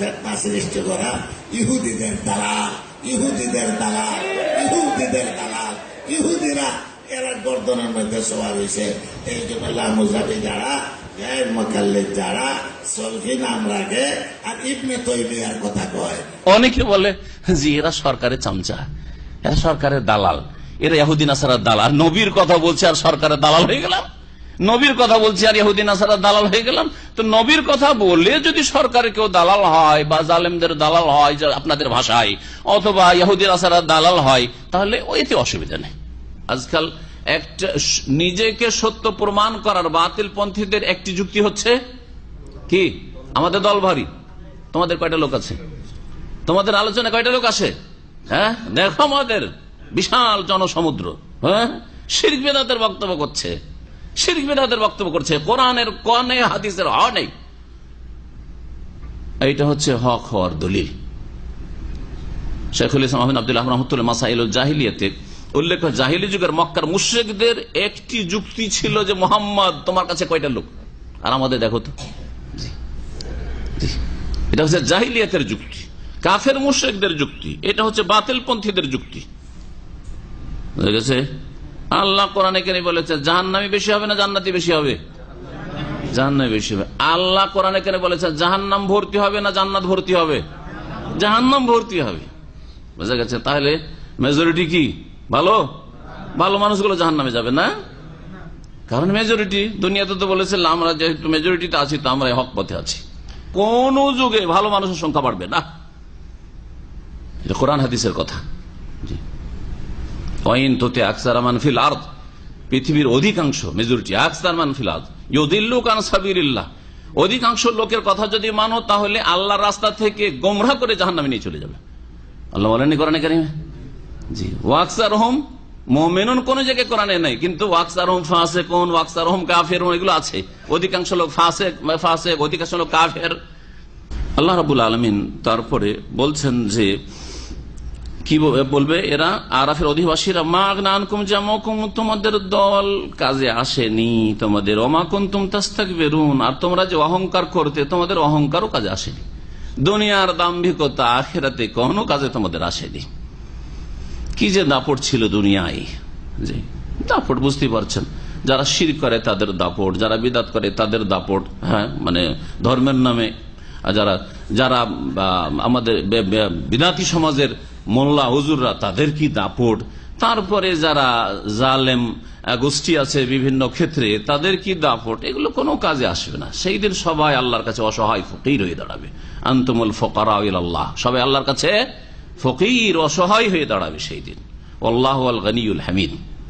ফেতনা সৃষ্টি করা ইহুদিদের দালাল ইহুদিদের দালাল ইহুদিদের দালাল, ইহুদিরা এরা গর্দনের মধ্যে সবার হয়েছে এই জন্য লামুজাবি যারা অনেকে বলে, জি, এরা সরকারের চামচা, এরা সরকারের দালাল। এরা ইহুদিন আসারার দালাল। নবীর কথা বলছে, আর সরকারের দালাল হয়ে গেলাম। নবীর কথা বলছি আর ইহুদিন আসারার দালাল হয়ে গেলাম। তো নবীর কথা বললে যদি সরকারের কেউ দালাল হয় বা জালেমদের দালাল হয় আপনাদের ভাষায়, অথবা ইহুদিন আসারার দালাল হয়, তাহলে ওইতে অসুবিধা নেই। আজকাল একটা নিজেকে সত্য প্রমাণ করার বাতিল পন্থীদের একটি যুক্তি হচ্ছে কি? আমাদের দল ভারী। তোমাদের কয়টা লোক আছে? তোমাদের আলোচনা কয়টা লোক আছে? হ্যাঁ? দেখো আমাদের। বিশাল জনসমুদ্র। হ্যাঁ? শিরিক বেদাতের বক্তব্য করছে। শিরিক বক্তব্য করছে। কোরআনের কনে হাদিসের হ নেই। এইটা হচ্ছে হক হওয়ার দলিল। শেখুল ইসলাম রহমতুল্লাহ মাসাইল জাহিলিয়াতে উল্লেখ জাহিলি যুগের মক্কার একটি যুক্তি ছিল যে, মোহাম্মদ, তোমার কাছে কয়টা লোক? আর আমাদের দেখো তো। এটা হচ্ছে জাহিলিয়াতের যুক্তি। কাফের মুশ্রিকদের যুক্তি। এটা হচ্ছে বাতিল পন্থীদের যুক্তি। বুঝা গেছে? আল্লাহ কোরআনে কেন বলেছে, জাহান্নামি বেশি হবে না জান্নাতি বেশি হবে? জাহান্নামি বেশি হবে। আল্লাহ কোরআনে কেন বলেছে, জাহান্নাম ভর্তি হবে না জান্নাত ভর্তি হবে? জাহান্নাম ভর্তি হবে। বুঝা গেছে? তাহলে মেজরিটি কি? ভালো? ভালো মানুষগুলো জাহান নামে যাবে না? কারণ মেজরিটি দুনিয়াতে তো বলেছে আমরা যেহেতু মেজরিটিতে আছি, তো আমরা হক পথে আছি। কোন যুগে ভালো মানুষের সংখ্যা বাড়বে না। এটা কোরআন হাদিসের কথা। ওয়াইন তোতে আকসার মানফিল আর্দ। পৃথিবীর অধিকাংশ, মেজরিটি, আকসার মানফিল আর্দ। ইউদিল্লু কান সাবিরিল্লাহ অধিকাংশ লোকের কথা যদি মানো, তাহলে আল্লাহর রাস্তা থেকে গোমরা করে জাহান্নামে নিয়ে চলে যাবে। আল্লাহ বলেননি কোরআনে কারিমে? জি। ওয়াকসার হোম মোমেনুন কোন জায়গায় কোরআনে নাই, কিন্তু ওয়াকসার হোম ফাঁসে কোন ওয়াকসার হোম কাফের এগুলো আছে। অধিকাংশ লোক ফাঁসে ফাঁসে অধিকাংশ লোক কাফের। আল্লাহ রাবুল আলমিন তারপরে বলছেন যে কি বলবে এরা? আরাফের অধিবাসীরা মাগ নানকুম জামকুম, তোমাদের দল কাজে আসেনি। তোমাদের অমাকুন তুম তাস্তাক বেরুন আর তোমরা যে অহংকার করতে, তোমাদের অহংকারও কাজে আসেনি। দুনিয়ার দাম্ভিকতা আখেরাতে কোনো কাজে তোমাদের আসেনি। কি যে দাপট ছিল দুনিয়ায়। জি, দাপট বুঝতে পারছেন। যারা শির করে, তাদের দাপট। যারা বিদাত করে, তাদের দাপট। হ্যাঁ মানে ধর্মের নামে। যারা যারা আমাদের বিদাতি সমাজের মোল্লা হুজুররা তাদের কি দাপট? তারপরে যারা জালেম, গোষ্ঠী আছে বিভিন্ন ক্ষেত্রে, তাদের কি দাপট? এগুলো কোনো কাজে আসবে না। সেই দিন সবাই আল্লাহর কাছে অসহায় ফকির হয়ে দাঁড়াবে। আন্তমুল ফকারা আল্লাহ সবাই আল্লাহর কাছে ফকির, অসহায় হয়ে দাঁড়াবে সেই দিন। আল্লাহ আল গনিউল হামিদ।